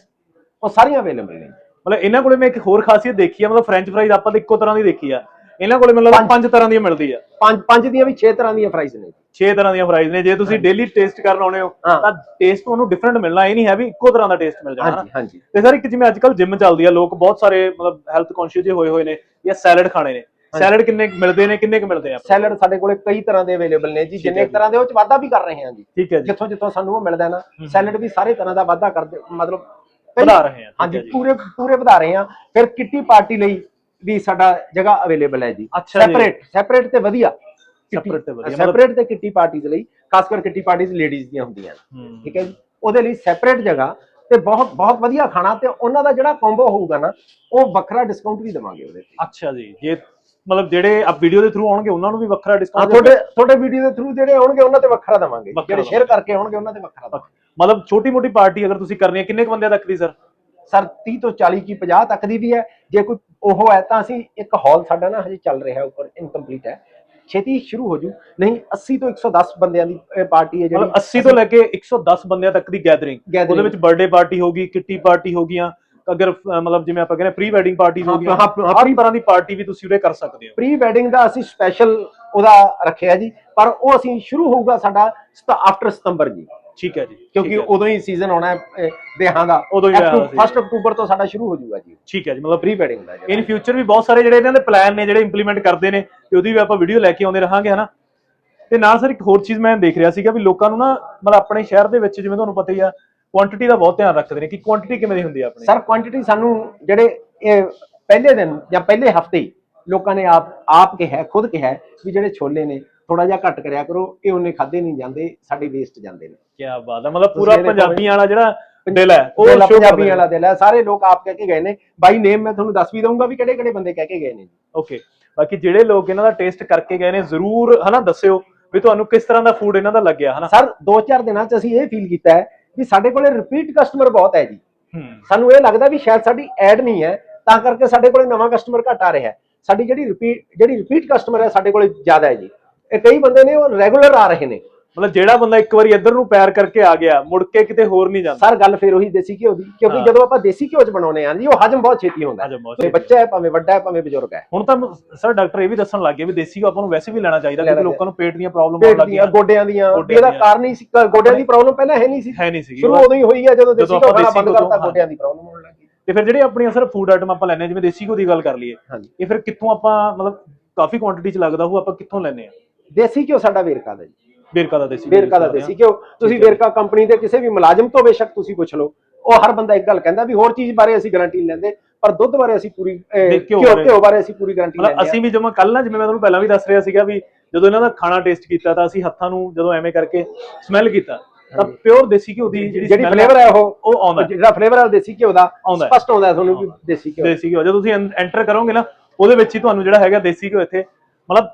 ਉਹ ਸਾਰੀਆਂ ਅਵੇਲੇਬਲ ਨੇ। ਮਤਲਬ ਇਹਨਾਂ ਕੋਲੇ ਮੈਂ ਇੱਕ ਹੋਰ ਖਾਸੀਅਤ ਦੇਖੀ ਆ ਮਤਲਬ ਫ੍ਰੈਂਚ ਫਰਾਈਜ਼ ਆਪਾਂ ਤਾਂ ਇੱਕੋ ਤਰ੍ਹਾਂ ਦੀ ਦੇਖੀ ਆ। ਇਹਨਾਂ ਕੋਲੇ ਲੱਗਦਾ ਪੰਜ ਤਰ੍ਹਾਂ ਦੀਆਂ ਮਿਲਦੀ ਆ। ਪੰਜ ਪੰਜ ਦੀਆਂ ਵੀ 6 ਤਰ੍ਹਾਂ ਦੀਆਂ ਫਰਾਈਜ਼ ਨੇ 6 ਤਰ੍ਹਾਂ ਦੀਆਂ ਫਰਾਈਜ਼ ਨੇ। ਜੇ ਤੁਸੀਂ ਡੇਲੀ ਟੇਸਟ ਕਰਨ ਆਉਣੇ ਹੋ ਹਾਂ। ਤਾਂ ਟੇਸਟ ਤੁਹਾਨੂੰ ਡਿਫਰੈਂਟ ਮਿਲਣਾ ਇਹ ਨਹੀਂ ਹੈ ਵੀ ਇੱਕੋ ਤਰ੍ਹਾਂ ਦਾ ਟੇਸਟ ਮਿਲ ਜਾਣਾ। ਹਾਂਜੀ ਹਾਂਜੀ। ਤੇ ਸਰ ਇੱਕ ਜਿਵੇਂ ਅੱਜ ਕੱਲ ਜਿਮ ਚੱਲਦੀ ਆ ਲੋਕ ਬਹੁਤ ਸਾਰੇ ਮਤਲਬ ਹੈਲਥ ਕੌਨਸ਼ੀਅਸ ਜੇ ਹੋਏ ਹੋਏ ਨੇ ਜਾਂ ਸੈਲਡ ਖਾਣੇ ਨੇ। ਸੈਲਡ ਕਿੰਨੇ ਕੁ ਮਿਲਦੇ ਨੇ ਕਿੰਨੇ ਕੁ ਮਿਲਦੇ ਆ? ਸੈਲਡ ਸਾਡੇ ਕੋਲੇ ਕਈ ਤਰ੍ਹਾਂ ਦੇ ਅਵੇਲੇਬਲ ਨੇ ਜੀ ਠੀਕ ਜਿੰਨੇ ਤਰ੍ਹਾਂ ਦੇ ਉਹ ਚ ਵਾਧਾ ਵੀ ਕਰ ਰਹੇ ਹਾਂ ਜੀ। ਠੀਕ ਹੈ ਜੀ। ਜਿੱਥੋਂ ਜਿੱਥੋਂ ਸਾਨੂੰ ਉਹ ਮਿਲਦਾ ਨਾ ਸੈਲਡ ਵੀ ਸਾਰੇ ਤਰ੍ਹਾਂ ਦਾ ਵਾਧਾ ਕਰਦੇ ਮਤਲਬ ਕਈ- ਵਧਾ ਰਹੇ ਠੀਕ ਹਾਂਜੀ ਹੈ ਜੀ। ਪੂਰੇ ਪੂਰੇ ਵਧਾ ਰਹੇ ਹਾਂ। ਫਿਰ ਕਿੱਟੀ ਪਾਰਟੀ ਲਈ ਵੀ ਸਾਡਾ ਜਗ੍ਹਾ ਅਵੇਲੇਬਲ ਹੈ ਜੀ। ਅੱਛਾ ਜੀ। ਸੈਪਰੇਟ ਸੈਪਰੇਟ ਤੇ ਵਧੀਆ। Separate ਤੇ ਵਧੀਆ, ਮਤਲਬ- ਸੈਪਰੇਟ ਤੇ ਕਿੱਟੀ ਪਾਰਟੀਜ਼ ਲਈ ਖਾਸ ਕਰ ਕਿੱਟੀ ਪਾਰਟੀਜ਼ ਲੇਡੀਜ਼ ਦੀਆਂ ਹੁੰਦੀਆਂ ਨੇ। ਠੀਕ ਹੈ ਜੀ? ਉਹਦੇ ਲਈ ਸੈਪਰੇਟ ਜਗ੍ਹਾ ਤੇ ਬਹੁਤ ਬਹੁਤ ਵਧੀਆ ਖਾਣਾ ਤੇ ਉਹਨਾਂ ਦਾ ਜਿਹੜਾ ਕੰਬੋ ਹੋਊਗਾ ਨਾ ਉਹ ਵੱਖਰਾ ਡਿਸਕਾਊਂਟ ਵੀ ਦੇਵਾਂਗੇ ਉਹਦੇ ਤੇ। ਅੱਛਾ ਜੀ। ਜੇ ਮਤਲਬ ਜਿਹੜੇ ਆ ਵੀਡੀਓ ਦੇ ਥਰੂ ਆਉਣਗੇ ਉਹਨਾਂ ਨੂੰ ਵੀ ਵੱਖਰਾ ਹਾਂ ਡਿਸਕਾਊਂਟ ਤੁਹਾਡੇ ਤੁਹਾਡੇ ਵੀਡੀਓ ਦੇ ਥਰੂ ਜਿਹੜੇ ਆਉਣਗੇ ਉਹਨਾਂ ਤੇ ਵੱਖਰਾ ਦੇਵਾਂਗੇ। ਵੱਖਰਾ ਜਿਹੜੇ ਸ਼ੇਅਰ ਕਰਕੇ ਆਉਣਗੇ ਉਹਨਾਂ ਤੇ ਵੱਖਰਾ ਦੇਵਾਂਗੇ। ਮਤਲਬ ਛੋਟੀ ਮੋਟੀ ਪਾਰਟੀ ਅਗਰ ਤੁਸੀਂ ਕਰਨੀ ਹੈ ਕਿੰਨੇ ਕੁ ਬੰਦਿਆਂ ਤੱਕ ਦੀ ਸਰ ਸਰ 30 ਤੋਂ 40 ਕੀ 50 ਤੱਕ ਦੀ ਵੀ ਹੈ। ਜੇ ਕੋਈ ਉਹ ਹੈ ਤਾਂ ਅਸੀਂ ਇੱਕ ਹਾਲ ਸਾਡਾ ਨਾ ਹਜੇ ਚੱਲ ਰਿਹਾ ਉੱਪਰ ਇਨਕੰਪਲੀਟ ਹੈ। ਛੇਤੀ ਸ਼ੁਰੂ ਹੋ ਜੂ। ਨਹੀਂ 80 ਤੋਂ 110 ਬੰਦਿਆਂ ਦੀ ਪਾਰਟੀ ਹੈ ਜਿਹੜੀ ਮਤਲਬ 80 ਤੋਂ ਲੈ ਕੇ 110 ਬੰਦਿਆਂ ਤੱਕ ਦੀ ਗੈਦਰਿੰਗ। ਉਹਦੇ ਵਿੱਚ ਬਰਥਡੇ ਪਾਰਟੀ ਹੋਗੀ ਕਿੱਟੀ ਪਾਰਟੀ ਹੋਗੀਆਂ ਅਗਰ ਮਤਲਬ ਜਿਵੇਂ ਆਪਾਂ ਕਹਿੰਦੇ ਪ੍ਰੀ ਵੈਡਿੰਗ ਪਾਰਟੀ ਹਾਂ, ਹਾਂ, ਹਰ ਤਰ੍ਹਾਂ ਦੀ ਪਾਰਟੀ ਵੀ ਤੁਸੀਂ ਉਰੇ ਕਰ ਸਕਦੇ ਹੋ। ਪ੍ਰੀ ਵੈਡਿੰਗ ਦਾ ਅਸੀਂ ਸਪੈਸ਼ਲ ਉਹਦਾ ਰੱਖਿਆ ਜੀ। ਪਰ ਉਹ ਅਸੀਂ ਸ਼ੁਰੂ ਹੋਊਗਾ ਸਾਡਾ ਆਫਟਰ ਸਤੰਬਰ ਜੀ। ਠੀਕ ਹੈ ਜੀ ਕਿਉਂਕਿ। ਉਦੋਂ ਹੀ ਸੀਜ਼ਨ ਆਉਣਾ ਹੈ ਵਿਆਹਾਂ ਦਾ ਉਦੋਂ ਹੀ। 1 ਅਕਤੂਬਰ ਤੋਂ ਸਾਡਾ ਸ਼ੁਰੂ ਹੋ ਜਾਊਗਾ ਜੀ ਠੀਕ ਹੈ ਜੀ ਮਤਲਬ ਪ੍ਰੀ ਵੈਡਿੰਗ ਦਾ। ਇਨ ਫਿਊਚਰ ਵੀ ਬਹੁਤ ਸਾਰੇ ਜਿਹੜੇ ਇਹਨਾਂ ਦੇ ਪਲਾਨ ਨੇ ਜਿਹੜੇ ਇੰਪਲੀਮੈਂਟ ਕਰਦੇ ਨੇ ਤੇ ਉਹਦੀ ਵੀ ਆਪਾਂ ਵੀਡੀਓ ਲੈ ਕੇ ਆਉਂਦੇ ਰਹਾਂਗੇ ਹਨਾ ਤੇ ਨਾਲ ਸਰ ਇੱਕ ਹੋਰ ਚੀਜ਼ ਮੈਂ ਦੇਖ ਰਿਹਾ ਸੀਗਾ ਵੀ ਲੋਕਾਂ ਨੂੰ ਨਾ ਮਤਲਬ ਆਪਣੇ ਸ਼ਹਿਰ ਦੇ ਵਿੱਚ ਜਿਵੇਂ ਤੁਹਾਨੂੰ ਪਤਾ ਹੀ ਆ ਕੁਆਂਟੀਟੀ ਦਾ ਬਹੁਤ ਧਿਆਨ ਰੱਖਦੇ ਨੇ ਕਿ ਕੁਆਂਟੀਟੀ ਕਿਵੇਂ ਦੀ ਹੁੰਦੀ ਆ ਆਪਣੀ ਸਰ ਕੁਆਂਟੀਟੀ ਸਾਨੂੰ ਜਿਹੜੇ ਇਹ ਪਹਿਲੇ ਦਿਨ ਜਾਂ ਪਹਿਲੇ ਹਫ਼ਤੇ ਲੋਕਾਂ ਨੇ ਆਪ ਆਪ ਕਿਹਾ ਖੁਦ ਕਿਹਾ ਵੀ ਜਿਹੜੇ ਛੋਲੇ ਨੇ ਥੋੜਾ ਜਿਹਾ ਘੱਟ ਕਰਿਆ ਕਰੋ ਇਹ ਉਹਨੇ ਖਾਦੇ ਨਹੀਂ ਜਾਂਦੇ ਸਾਡੇ ਵੇਸਟ ਜਾਂਦੇ ਨੇ। ਕੀ ਬਾਤ ਹੈ ਮਤਲਬ ਪੂਰਾ ਪੰਜਾਬੀਆਂ ਵਾਲਾ ਜਿਹੜਾ ਦਿਲ ਹੈ ਉਹ ਪੰਜਾਬੀ ਵਾਲਾ ਦਿਲ ਹੈ ਸਾਰੇ ਲੋਕ ਆਪ ਕਹਿ ਕੇ ਗਏ ਨੇ ਬਾਈ ਨੇਮ ਮੈਂ ਤੁਹਾਨੂੰ ਦੱਸ ਵੀ ਦਊਂਗਾ ਵੀ ਕਿਹੜੇ ਕਿਹੜੇ ਬੰਦੇ ਕਹਿ ਕੇ ਗਏ ਨੇ। ਜੀ ਓਕੇ ਬਾਕੀ ਜਿਹੜੇ ਲੋਕ ਇਹਨਾਂ ਦਾ ਟੇਸਟ ਕਰਕੇ ਗਏ ਨੇ ਜ਼ਰੂਰ ਹਨਾ ਦੱਸਿਓ ਵੀ ਤੁਹਾਨੂੰ ਕਿਸ ਤਰ੍ਹਾਂ ਦਾ ਫੂਡ ਇਹਨਾਂ ਦਾ ਲੱਗਿਆ ਹਨਾ? ਸਰ 2-4 ਦਿਨਾਂ ਚ ਅਸੀਂ ਇਹ ਫੀਲ ਕੀਤਾ ਹੈ ਵੀ ਸਾਡੇ ਕੋਲੇ ਰਿਪੀਟ ਕਸਟਮਰ ਬਹੁਤ ਹੈ ਜੀ। ਸਾਨੂੰ ਇਹ ਲੱਗਦਾ ਵੀ ਸ਼ਾਇਦ ਸਾਡੀ ਐਡ ਨਹੀਂ ਹੈ ਤਾਂ ਕਰਕੇ ਸਾਡੇ ਕੋਲੇ ਨਵਾਂ ਕਸਟਮਰ ਘੱਟ ਆ ਰਿਹਾ ਹੈ। ਸਾਡੀ ਜਿਹੜੀ ਰਿਪੀਟ ਜਿਹੜੀ ਰਿਪੀਟ ਕਸਟਮਰ ਹੈ ਸਾਡੇ ਕੋਲੇ ਜ਼ਿਆਦਾ ਹੈ ਜੀ। ਇਹ ਕਈ ਬੰਦੇ ਨੇ ਉਹ ਰੈਗੂਲਰ ਆ ਰਹੇ ਨੇ। ਮਤਲਬ ਜਿਹੜਾ ਬੰਦਾ ਇੱਕ ਵਾਰੀ ਇੱਧਰ ਨੂੰ ਪੈਰ ਕਰਕੇ ਆ ਗਿਆ ਮੁੜ ਕੇ ਕਿਤੇ ਹੋਰ ਨਹੀਂ ਜਾਂਦਾ। ਸਰ ਗੱਲ ਫੇਰ ਉਹੀ ਦੇਸੀ ਘਿਓ ਦੀ ਕਿਉਂਕਿ। ਜਦੋਂ ਆਪਾਂ ਦੇਸੀ ਘਿਓ ਚ ਬਣਾਉਨੇ ਆ ਜੀ ਉਹ ਹਜਮ ਬਹੁਤ ਛੇਤੀ ਹੁੰਦਾ। ਹੈ। ਬੱਚਾ ਹੈ ਭਾਵੇਂ ਵੱਡਾ ਹੈ ਭਾਵੇਂ ਬਜ਼ੁਰਗ ਹੈ। ਹੁਣ ਤਾਂ ਸਰ ਡਾਕਟਰ ਇਹ ਵੀ ਦੱਸਣ ਲੱਗੇ ਵੀ ਦੇਸੀ ਆਪਾਂ ਨੂੰ ਵੈਸੇ ਵੀ ਲੈਣਾ ਚਾਹੀਦਾ ਕਿਉਂਕਿ ਲੋਕਾਂ ਨੂੰ ਪੇਟ ਦੀਆਂ ਪ੍ਰੋਬਲਮ ਆਉਣ ਲੱਗੀਆਂ। ਗੋਡਿਆਂ ਦੀਆਂ। ਗੋਡਿਆਂ ਇਹਦਾ। ਕਾਰਨ ਹੀ ਸੀ ਗੋਡਿਆਂ ਦੀ ਪ੍ਰੋਬਲਮ ਪਹਿਲਾਂ ਹੈ ਨਹੀਂ ਸੀ। ਹੈ ਨਹੀਂ ਸੀਗੀ। ਸ਼ੁਰੂ ਉਦੋਂ ਹੀ ਹੋਈ ਹੈ ਜਦੋਂ ਦੇਸੀ ਘਿਓ ਖਾਣਾ ਬੰਦ ਘਿਓ ਕਰਤਾ ਗੋਡਿਆਂ ਦੀ ਪ੍ਰੋਬਲਮ ਹੋਣ ਲੱਗੀ ਤੇ ਫਿਰ ਜਿਹੜੇ ਆਪਣੀਆਂ ਸਰ ਫੂਡ ਆਈਟਮ ਆਪਾਂ ਲੈਣੇ ਜਿਵੇਂ ਦੇਸੀ ਘਿਓ ਦੀ ਗੱਲ ਕਰ ਲਈਏ ਇਹ ਫਿਰ ਕਿੱਥੋਂ ਆਪਾਂ ਮਤਲਬ ਕਾਫੀ ਕੁਆਂਟੀਟੀ ਚ ਲੱਗਦਾ ਉਹ ਆਪਾਂ ਕਿੱਥੋਂ ਲੈਣੇ ਆ ਦੇਸੀ ਘਿਓ ਸਾਡਾ ਵੇਰਕਾ ਦਾ ਜੀ। ਵੇਰਕਾ ਦਾ ਦੇਸੀ ਵੇਰਕਾ ਦਾ ਦੇਸੀ ਘਿਓ। ਤੁਸੀਂ ਵੇਰਕਾ ਕੰਪਨੀ ਦੇ ਕਿਸੇ ਵੀ ਮੁਲਾਜ਼ਮ ਤੋਂ ਬੇਸ਼ੱਕ ਤੁਸੀਂ ਪੁੱਛ ਲਓ। ਉਹ ਹਰ ਬੰਦਾ ਇੱਕ ਗੱਲ ਕਹਿੰਦਾ ਵੀ ਹੋਰ ਚੀਜ਼ ਬਾਰੇ ਅਸੀਂ ਗਾਰੰਟੀ ਨਹੀਂ ਲੈਂਦੇ ਪਰ ਦੁੱਧ ਬਾਰੇ ਅਸੀਂ ਪੂਰੀ ਘਿਓ ਘਿਓ ਬਾਰੇ- ਅਸੀਂ ਪੂਰੀ ਗਾਰੰਟੀ ਲੈਂਦੇ ਅਸੀਂ ਵੀ ਜਮਾ ਕੱਲ ਨਾ ਜਿਵੇਂ ਮੈਂ ਤੁਹਾਨੂੰ ਪਹਿਲਾਂ ਵੀ ਦੱਸ ਰਿਹਾ ਸੀਗਾ ਵੀ ਜਦੋਂ ਇਹਨਾਂ ਦਾ ਖਾਣਾ ਟੇਸਟ ਕੀਤਾ ਤਾਂ ਅਸੀਂ ਹੱਥਾਂ ਨੂੰ ਜਦੋਂ ਐਵੇਂ ਕਰਕੇ ਸਮੈਲ ਕੀਤਾ ਤਾਂ ਪਿਓਰ ਦੇਸੀ ਘਿਓ ਦੀ ਜਿਹੜੀ ਫਲੇਵਰ ਹੈ ਉਹ ਉਹ ਆਉਂਦਾ। ਜਿਹੜਾ ਫਲੇਵਰ ਹੈ ਦੇਸੀ ਘਿਓ ਦਾ। ਸਪਸ਼ਟ ਆਉਂਦਾ ਤੁਹਾਨੂੰ ਵੀ ਦੇਸੀ ਘਿਓ। ਦੇਸੀ ਘਿਓ। ਜਦੋਂ ਤੁਸੀਂ ਐਂਟਰ ਕਰੋਗੇ ਨਾ ਉਹਦੇ ਵਿੱਚ ਹੀ ਤੁਹਾਨੂੰ ਜਿਹੜਾ ਹੈਗਾ ਦੇਸੀ ਘਿਓ ਇੱਥੇ ਮਤਲਬ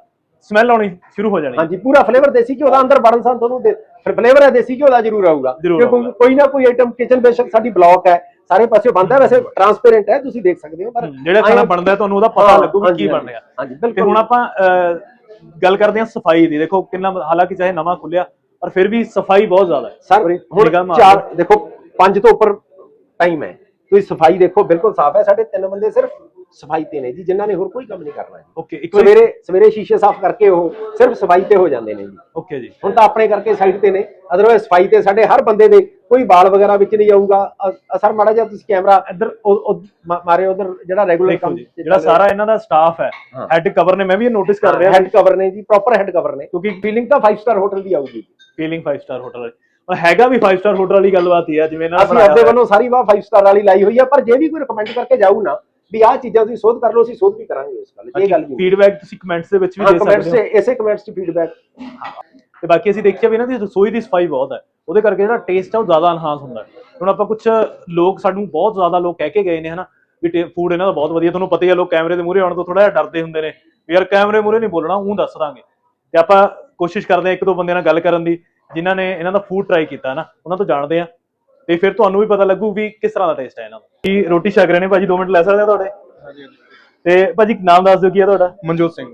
ਸਮੈਲ ਆਉਣੀ ਸ਼ੁਰੂ ਹੋ ਜਾਣੀ ਹਾਂਜੀ ਪੂਰਾ ਫਲੇਵਰ ਦੇਸੀ ਘਿਓ ਦਾ ਅੰਦਰ ਵੜਨ ਸਾਰ ਤੁਹਾਨੂੰ ਫਲੇਵਰ ਹੈ ਦੇਸੀ ਘਿਓ ਦਾ ਜ਼ਰੂਰ ਆਊਗਾ। ਜ਼ਰੂਰ ਕਿਉਂਕਿ। ਕੋਈ ਨਾ ਕੋਈ ਆਈਟਮ ਕਿਚਨ ਬੇਸ਼ੱਕ ਸਾਡੀ ਬਲੌਕ ਹੈ ਸਾਰੇ ਪਾਸੇ ਬੰਦ ਹੈ ਵੈਸੇ ਟਰਾਂਸਪੇਰੈਂਟ ਹੈ ਤੁਸੀਂ ਦੇਖ ਸਕਦੇ ਹੋ ਪਰ ਜਿਹੜਾ ਖਾਣਾ ਬਣਦਾ ਹੈ, ਤੁਹਾਨੂੰ ਉਹਦਾ ਪਤਾ ਹਾਂ, ਲੱਗੂ ਵੀ ਹਾਂਜੀ, ਕੀ ਬਣ ਰਿਹਾ ਹਾਂਜੀ ਬਿਲਕੁਲ। ਹੁਣ ਆਪਾਂ ਗੱਲ ਕਰਦੇ ਹਾਂ ਸਫ਼ਾਈ ਦੀ। ਦੇਖੋ ਕਿੰਨਾ ਹਾਲਾਂਕਿ ਚਾਹੇ ਨਵਾਂ ਖੁੱਲਿਆ ਪਰ ਫਿਰ ਵੀ ਸਫ਼ਾਈ ਬਹੁਤ ਜ਼ਿਆਦਾ ਹੈ। ਸਰ ਹੁਣ ਚਾਰ ਦੇਖੋ ਪੰਜ ਤੋਂ ਉੱਪਰ ਟਾਈਮ ਹੈ। ਤੁਸੀਂ ਸਫ਼ਾਈ ਦੇਖੋ ਬਿਲਕੁਲ ਸਾਫ਼ ਹੈ। ਸਾਡੇ ਤਿੰਨ ਬੰਦੇ ਸਿਰਫ ਸਫ਼ਾਈ ਤੇ ਨੇ ਜੀ ਜਿਨ੍ਹਾਂ ਨੇ ਹੋਰ ਕੋਈ ਕੰਮ ਨਹੀਂ ਕਰਨਾ ਜੀ। ਓਕੇ ਇੱਕ ਵਾਰੀ ਸਵੇਰੇ ਸਵੇਰੇ ਸ਼ੀਸ਼ੇ ਸਾਫ਼ ਕਰਕੇ ਉਹ ਸਿਰਫ ਸਫ਼ਾਈ ਤੇ ਹੋ ਜਾਂਦੇ ਨੇ ਜੀ। ਓਕੇ ਜੀ। ਹੁਣ ਤਾਂ ਆਪਣੇ ਕਰਕੇ ਸਾਈਡ ਤੇ ਨੇ। ਅਦਰਵਾਇਜ਼ ਸਫ਼ਾਈ ਤੇ ਸਾਡੇ ਹਰ ਬੰਦੇ ਦੇ ਕੋਈ ਬਾਲ ਵਗੈਰਾ ਵਿੱਚ ਨਹੀਂ ਆਊਗਾ। ਸਰ ਮਾੜਾ ਜਿਹਾ ਤੁਸੀਂ ਕੈਮਰਾ ਇੱਧਰ ਮਾਰੇ ਉਧਰ ਜਿਹੜਾ ਰੈਗੂਲਰ ਕੰਮ ਜਿਹੜਾ ਸਾਰਾ ਇਹਨਾਂ ਦਾ ਸਟਾਫ ਹੈ। ਹੈੱਡ ਕਵਰ ਨੇ ਮੈਂ ਵੀ ਇਹ ਨੋਟਿਸ ਕਰ ਰਿਹਾ ਹੈਡ ਕਵਰ ਨੇ ਜੀ ਪ੍ਰੋਪਰ ਹੈਡ ਕਵਰ ਨੇ। ਕਿਉਂਕਿ ਫੀਲਿੰਗ ਤਾਂ 5 ਸਟਾਰ ਹੋਟਲ ਦੀ ਆਊਗੀ। ਫੀਲਿੰਗ 5 ਸਟਾਰ ਹੋਟਲ ਵਾਲੀ। ਪਰ ਹੈਗਾ ਵੀ 5 ਸਟਾਰ ਹੋਟਲ ਵਾਲੀ ਗੱਲਬਾਤ ਹੀ ਹੈ ਜਿਵੇਂ ਨੇ ਅਸੀਂ ਹੈ। ਵੱਲੋਂ ਸਾਰੀ ਵਾਹ 5 ਸਟਾਰ ਵਾਲੀ ਲਾਈ ਹੋਈ ਆ ਪਰ ਜੇ ਵੀ ਕੋਈ ਰეკਮੈਂਡ ਕਰਕੇ ਜਾਊ ਨਾ ਵੀ ਆਹ ਚੀਜ਼ਾਂ ਤੁਸੀਂ ਸੋਧ ਕਰ ਲਓ ਅਸੀਂ ਸੋਧ ਵੀ ਕਰਾਂਗੇ ਉਸ ਗੱਲ 'ਚ, ਇਹ ਗੱਲ ਨਹੀਂ ਫੀਡਬੈਕ ਤੁਸੀਂ ਕਮੈਂਟਸ ਦੇ ਵਿੱਚ ਵੀ ਦੇ ਕਮੈਂਟਸ ਸਕਦੇ ਹੋ। ਇਸੇ ਕਮੈਂਟਸ 'ਚ ਫੀਡਬੈਕ ਤੇ ਬਾਕੀ ਅਸੀਂ ਦੇਖਿਆ ਵੀ ਇਹਨਾਂ ਦੀ ਰਸੋਈ ਦੀ ਸਫ਼ਾਈ ਬਹੁਤ ਹੈ। ਉਹਦੇ ਕਰਕੇ ਜਿਹੜਾ ਟੇਸਟ ਹੈ ਉਹ ਜ਼ਿਆਦਾ ਐਨਹਾਂਸ ਹੁੰਦਾ ਹੈ। ਹੁਣ ਆਪਾਂ ਕੁਝ ਲੋਕ ਸਾਨੂੰ ਬਹੁਤ ਜ਼ਿਆਦਾ ਲੋਕ ਕਹਿ ਕੇ ਗਏ ਨੇ ਹਨਾ ਵੀ ਫੂਡ ਇਹਨਾਂ ਦਾ ਬਹੁਤ ਵਧੀਆ ਤੁਹਾਨੂੰ ਪਤਾ ਹੀ ਹੈ ਲੋਕ ਕੈਮਰੇ ਦੇ ਮੂਹਰੇ ਆਉਣ ਤੋਂ ਥੋੜਾ ਜਿਹਾ ਡਰਦੇ ਹੁੰਦੇ ਨੇ। ਵੀ ਯਾਰ ਕੈਮਰੇ ਮੂਹਰੇ ਨਹੀਂ ਬੋਲਣਾ ਉਹ ਦੱਸ ਦਾਂਗੇ। ਤੇ ਆਪਾਂ ਕੋਸ਼ਿਸ਼ ਕਰਦੇ ਹਾਂ ਇੱਕ ਦੋ ਬੰਦਿਆਂ ਨਾਲ ਗੱਲ ਕਰਨ ਦੀ ਜਿਨ੍ਹਾਂ ਨੇ ਇਹਨਾਂ ਦਾ ਫੂਡ ਟਰਾਈ ਕੀਤਾ ਨਾ ਉਹਨਾਂ ਤੋਂ ਜਾਣਦੇ ਆ ਤੇ ਫਿਰ ਤੁਹਾਨੂੰ ਵੀ ਪਤਾ ਲੱਗੂ ਵੀ ਕਿਸ ਤਰ੍ਹਾਂ ਦਾ ਟੇਸਟ ਹੈ ਇਹਨਾਂ ਦਾ। ਕੀ ਰੋਟੀ ਛਕ ਰਹੇ ਨੇ? ਭਾਜੀ 2 ਮਿੰਟ ਲੈ ਸਕਦੇ ਆ ਤੁਹਾਡੇ? ਹਾਂਜੀ ਤੇ ਭਾਜੀ ਨਾਮ ਦੱਸ ਦਿਓ ਕੀ ਹੈ ਤੁਹਾਡਾ? ਮਨਜੋਤ ਸਿੰਘ।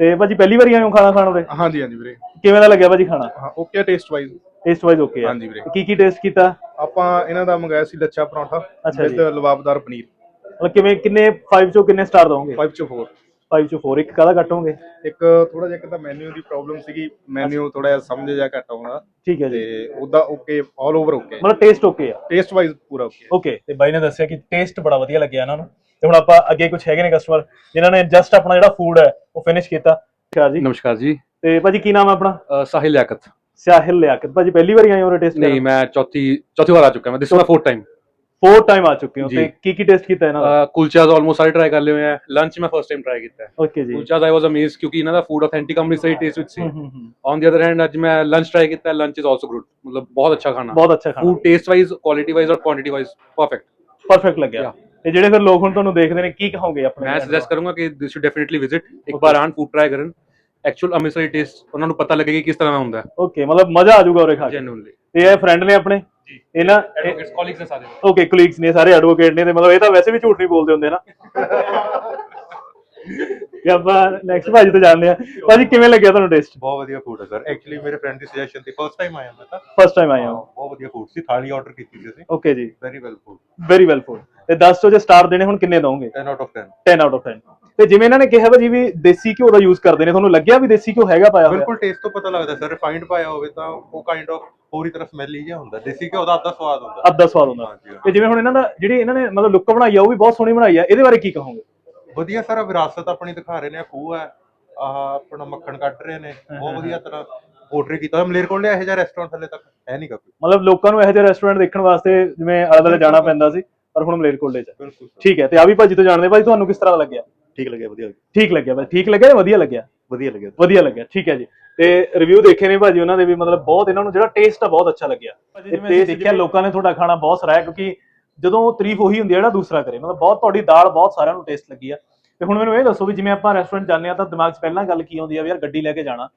ਤੇ ਭਾਜੀ ਪਹਿਲੀ ਵਾਰੀ ਆਏ ਹੋ ਖਾਣਾ ਖਾਣ ਉਰੇ? ਹਾਂਜੀ ਹਾਂਜੀ ਵੀਰੇ। ਕਿਵੇਂ ਦਾ ਲੱਗਿਆ ਭਾਜੀ ਖਾਣਾ? ਹਾਂ okay taste wise taste wise okay ਆ। ਹਾਂਜੀ ਵੀਰੇ। ਕੀ ਕੀ ਟੇਸਟ ਕੀਤਾ? ਆਪਾਂ ਇਹਨਾਂ ਦਾ ਮੰਗਾਇਆ ਸੀ ਲੱਛਾ ਪਰੌਂਠਾ ਅੱਛਾ ਵਿਦ। ਲਵਾਬਦਾਰ ਪਨੀਰ। ਮਤਲਬ ਕਿਵੇਂ ਕਿੰਨੇ 5 ਚੋਂ ਕਿੰਨੇ ਸਟਾਰ ਦੋਗੇ 5 ਚੋਂ 4 5 ਚੋਂ 4 ਇੱਕ ਕਾਹਦਾ ਕੱਟੋਗੇ ਇੱਕ ਥੋੜਾ ਜਿਹਾ ਇੱਕ ਤਾਂ ਮੈਨੂ ਦੀ ਪ੍ਰੋਬਲਮ ਸੀਗੀ ਮੈਨੂ ਥੋੜਾ ਜਿਹਾ ਸਮਝ ਜਿਹਾ ਘੱਟ ਆਉਂਦਾ ਠੀਕ ਹੈ ਜੀ। ਤੇ ਉਹਦਾ ਓਕੇ ਆਲ ਓਵਰ ਓਕੇ ਮਤਲਬ ਟੇਸਟ ਓਕੇ ਆ। ਟੇਸਟ ਵਾਈਜ਼ ਪੂਰਾ ਓਕੇ ਓਕੇ ਤੇ ਬਾਈ ਨੇ ਦੱਸਿਆ ਕਿ ਟੇਸਟ ਬੜਾ ਵਧੀਆ ਲੱਗਿਆ ਇਹਨਾਂ ਨੂੰ। ਤੇ ਹੁਣ ਆਪਾਂ ਅੱਗੇ ਕੁਝ ਹੈਗੇ ਨੇ ਕਸਟਮਰ ਜਿਨ੍ਹਾਂ ਨੇ ਜਸਟ ਆਪਣਾ ਜਿਹੜਾ ਫੂਡ ਹੈ ਉਹ ਫਿਨਿਸ਼ ਕੀਤਾ। ਸ਼ਾਹ ਜੀ। ਨਮਸਕਾਰ ਜੀ। ਤੇ ਭਾਜੀ ਕੀ ਨਾਮ ਹੈ ਆਪਣਾ? ਸਾਹਿਲ ਲਿਆਕਤ। ਸਾਹਿਲ ਲਿਆਕਤ। ਭਾਜੀ ਪਹਿਲੀ ਵਾਰੀ ਆਏ ਹੋ ਰੇ ਟੇਸਟ ਨਹੀਂ ਮੈਂ ਚੌਥੀ ਚੌਥੀ ਵਾਰ ਆ ਚੁੱਕਾ ਮੈਂ। This is my fourth time four time ਆ ਚੁੱਕੇ ਹੋ ਜੀ। ਤੇ ਕੀ ਕੀ ਟੇਸਟ ਕੀਤਾ ਇਹਨਾਂ ਦਾ? ਕੁਲਚਾਸ ਆਲਮੋਸਟ ਸਾਰੇ ਟਰਾਈ ਕਰ ਲਏ ਹੋਏ ਹੈ ਲੰਚ ਮੈਂ ਫਰਸਟ ਟਾਈਮ ਟਰਾਈ ਕੀਤਾ। ਹੈ ਓਕੇ ਜੀ ਕੁਲਚਾਸ ਆਈ ਵਾਸ ਅਮੇਜ਼ਡ ਕਿਉਂਕਿ ਇਹਨਾਂ ਦਾ ਫੂਡ ਆਥੈਂਟਿਕ ਅੰਮ੍ਰਿਤਸਰੀ ਟੇਸਟ ਵਿੱਚ ਸੀ। ਹੂੰ, ਹੂੰ, ਹੂੰ। ਔਨ ਦੀ ਅਦਰ ਹੈਂਡ ਅੱਜ ਮੈਂ ਲੰਚ ਟਰਾਈ ਕੀਤਾ ਲੰਚ ਇਜ਼ ਆਲਸੋ ਗੁੱਡ ਮਤਲਬ ਬਹੁਤ ਅੱਛਾ ਖਾਣਾ। ਬਹੁਤ ਅੱਛਾ ਖਾਣਾ। Food taste wise quality wise ਔਰ ਕੁਆਂਟੀਟੀ ਵਾਈਜ਼ ਪਰਫੈਕਟ ਪਰਫੈਕਟ ਲੱਗਿਆ. ਤੇ ਜਿਹੜੇ ਫਿਰ ਲੋਕ ਹੁਣ ਤੁਹਾਨੂੰ ਦੇਖਦੇ ਨੇ ਕੀ ਕਹੋਗੇ ਆਪਣੇ ਮੈਂ ਸੁਜੈਸਟ ਕਰੂੰਗਾ ਕਿ ਦਿਸ ਸ਼ੁਡ ਡੈਫੀਨਿਟਲੀ ਵਿਜ਼ਿਟ ਇੱਕ ਵਾਰ ਆਣ ਫੂਡ ਟਰਾਈ ਕਰਨ। ਐਕਚੁਅਲ ਅੰਮ੍ਰਿਤਸਰੀ ਟੇਸਟ ਉਹਨਾਂ ਨੂੰ ਪਤਾ ਲੱਗੇਗਾ ਕਿ ਕਿਸ ਤਰ੍ਹਾਂ ਦਾ ਹੁੰਦਾ ਹੈ। ਓਕੇ ਮਤਲਬ ਮਜ਼ਾ ਆ ਜਾਊਗਾ ਉਰੇ ਖਾ ਕੇ ਜੈਨੂਇਨਲੀ ਤੇ ਇਹ ਫਰੈਂਡ ਨੇ ਆਪਣੇ? ਇਹ ਨਾ ਐਡਵੋਕੇਟਸ ਕਾਲੀਗਸ ਨੇ ਸਾਰੇ। ਓਕੇ ਕਲੀਗਸ ਨੇ ਸਾਰੇ ਐਡਵੋਕੇਟ ਨੇ ਤੇ ਮਤਲਬ ਇਹ ਤਾਂ ਵੈਸੇ ਵੀ ਝੂਠ ਨਹੀਂ ਬੋਲਦੇ ਹੁੰਦੇ ਨਾ। ਤੇ ਆਪਾਂ ਨੈਕਸਟ ਭਾਜੀ ਤੋਂ ਜਾਣਦੇ ਆ ਭਾਜੀ ਕਿਵੇਂ ਲੱਗਿਆ ਤੁਹਾਨੂੰ ਟੇਸਟ ਬਹੁਤ ਵਧੀਆ ਫੂਡ ਹੈ ਸਰ ਐਕਚੁਅਲੀ ਮੇਰੇ ਫਰੈਂਡ ਦੀ ਸੁਜੈਸ਼ਨ ਤੇ ਫਰਸਟ ਟਾਈਮ ਆਇਆ ਮੈਂ ਤਾਂ। ਫਸਟ ਟਾਈਮ ਆਏ ਹਾਂ? ਬਹੁਤ ਵਧੀਆ ਫੂਡ ਸੀ ਥਾਲੀ ਆਰਡਰ ਕੀਤੀ ਸੀ ਅਸੀਂ। ਓਕੇ ਜੀ। Very well food very well food ਤੇ 10 ਤੋਂ ਜੇ ਸਟਾਰ ਦੇਣੇ ਹੁਣ ਕਿੰਨੇ ਦੋਗੇ 10 ਆਊਟ ਆਫ 10 10 ਆਊਟ ਆਫ 10 ਤੇ ਜਿਵੇਂ ਇਹਨਾਂ ਨੇ ਕਿਹਾ ਭਾਜੀ ਵੀ ਦੇਸੀ ਘਿਓ ਦਾ ਯੂਜ਼ ਕਰਦੇ ਨੇ ਤੁਹਾਨੂੰ ਲੱਗਿਆ ਵੀ ਦੇਸੀ ਘਿਓ ਹੈਗਾ ਪਾਇਆ ਹੋਇਆ? ਬਿਲਕੁਲ ਟੇਸਟ ਤੋਂ ਪਤਾ ਲੱਗਦਾ ਸਰ ਰਿਫਾਈਨਡ ਪਾਇਆ ਹੋਵੇ ਤਾਂ ਉਹ ਕਾਈਂਡ ਆਫ ਪੂਰੀ ਤਰ੍ਹਾਂ ਸਮੈਲੀ ਜਿਹਾ ਹੁੰਦਾ ਦੇਸੀ ਘਿਓ ਦਾ ਆਪਦਾ ਸਵਾਦ ਹੁੰਦਾ। ਅੱਧਾ ਸਵਾਦ ਹੁੰਦਾ। ਹਾਂਜੀ, ਹਾਂ। ਤੇ ਜਿਵੇਂ ਹੁਣ ਇਹਨਾਂ ਦਾ ਜਿਹੜੀ ਇਹਨਾਂ ਨੇ ਮਤਲਬ ਲੁੱਕ ਬਣਾਈ ਆ ਉਹ ਵੀ ਬਹੁਤ ਸੋਹਣੀ ਬਣਾਈ ਆ ਇਹਦੇ ਬਾਰੇ ਕੀ ਕਹੋਗੇ? ਵਧੀਆ ਸਾਰਾ ਵਿਰਾਸਤ ਆਪਣੀ ਦਿਖਾ ਰਹੇ ਨੇ ਖੂਹ ਹੈ ਆਹ ਆਪਣਾ ਮੱਖਣ ਕੱਢ ਰਹੇ ਨੇ ਬਹੁਤ ਵਧੀਆ ਤਰ੍ਹਾਂ ਆਰਡਰ ਕੀਤਾ ਹੋਇਆ ਮਲੇਰਕੋਟਲੇ ਇਹੋ ਜਿਹਾ ਰੈਸਟੋਰੈਂਟ ਹਲੇ ਤੱਕ ਹੈ ਨਹੀਂ ਕਾਫੀ ਮਤਲਬ ਲੋਕਾਂ ਨੂੰ ਇਹੋ ਜਿਹੇ ਰੈਸਟੋਰੈਂਟ ਦੇਖਣ ਵਾਸਤੇ ਜਿਵੇਂ ਆਲੇ ਦੁਆਲੇ ਜਾਣਾ ਪੈਂਦਾ ਸੀ ਪਰ ਹੁਣ ਮਲੇਰਕੋਟਲੇ ਚ ਬਿਲਕੁਲ ਠੀਕ ਹੈ ਤੇ ਆ ਵੀ ਭਾਜੀ ਤੋਂ ਜਾਣਦੇ ਭਾਜੀ ਤੁਹਾਨੂੰ ਕਿਸ ਤਰ੍ਹਾਂ ਦਾ ਲੱਗਿਆ? ਠੀਕ ਲੱਗਿਆ ਵਧੀਆ ਠੀਕ ਲੱਗਿਆ ਭਾਜੀ ਠੀਕ ਲੱਗਿਆ ਜਾਂ ਵਧੀਆ ਲੱਗਿਆ? ਵਧੀਆ ਲੱਗਿਆ। ਵਧੀਆ ਲੱਗਿਆ ਠੀਕ ਹੈ ਜੀ। ਤੇ ਰਿਵਿਊ ਦੇਖੇ ਨੇ ਭਾਜੀ ਉਹਨਾਂ ਦੇ ਵੀ ਮਤਲਬ ਬਹੁਤ ਇਹਨਾਂ ਨੂੰ ਜਿਹੜਾ ਟੇਸਟ ਆ ਬਹੁਤ ਅੱਛਾ ਲੱਗਿਆ। ਤੇ ਜਿਵੇਂ ਦੇਖਿਆ ਲੋਕਾਂ ਨੇ ਤੁਹਾਡਾ ਖਾਣਾ ਬਹੁਤ ਸਰਾਇਆ ਕਿਉਂਕਿ ਜਦੋਂ ਤਾਰੀਫ ਉਹੀ ਹੁੰਦੀ ਹੈ ਜਿਹੜਾ ਦੂਸਰਾ ਕਰੇ। ਮਤਲਬ ਬਹੁਤ ਤੁਹਾਡੀ ਦਾਲ ਬਹੁਤ ਸਾਰਿਆਂ ਨੂੰ ਟੇਸਟ ਲੱਗੀ ਆ। ਤੇ ਹੁਣ ਮੈਨੂੰ ਇਹ ਦੱਸੋ ਵੀ ਜਿਵੇਂ ਆਪਾਂ ਰੈਸਟੋਰੈਂਟ ਜਾਂਦੇ ਆ ਤਾਂ ਦਿਮਾਗ 'ਚ ਪਹਿਲਾਂ ਗੱਲ ਕੀ ਆਉਂਦੀ ਆ ਵੀ ਯਾਰ ਗੱਡੀ ਲੈ ਕੇ ਜਾਣਾ।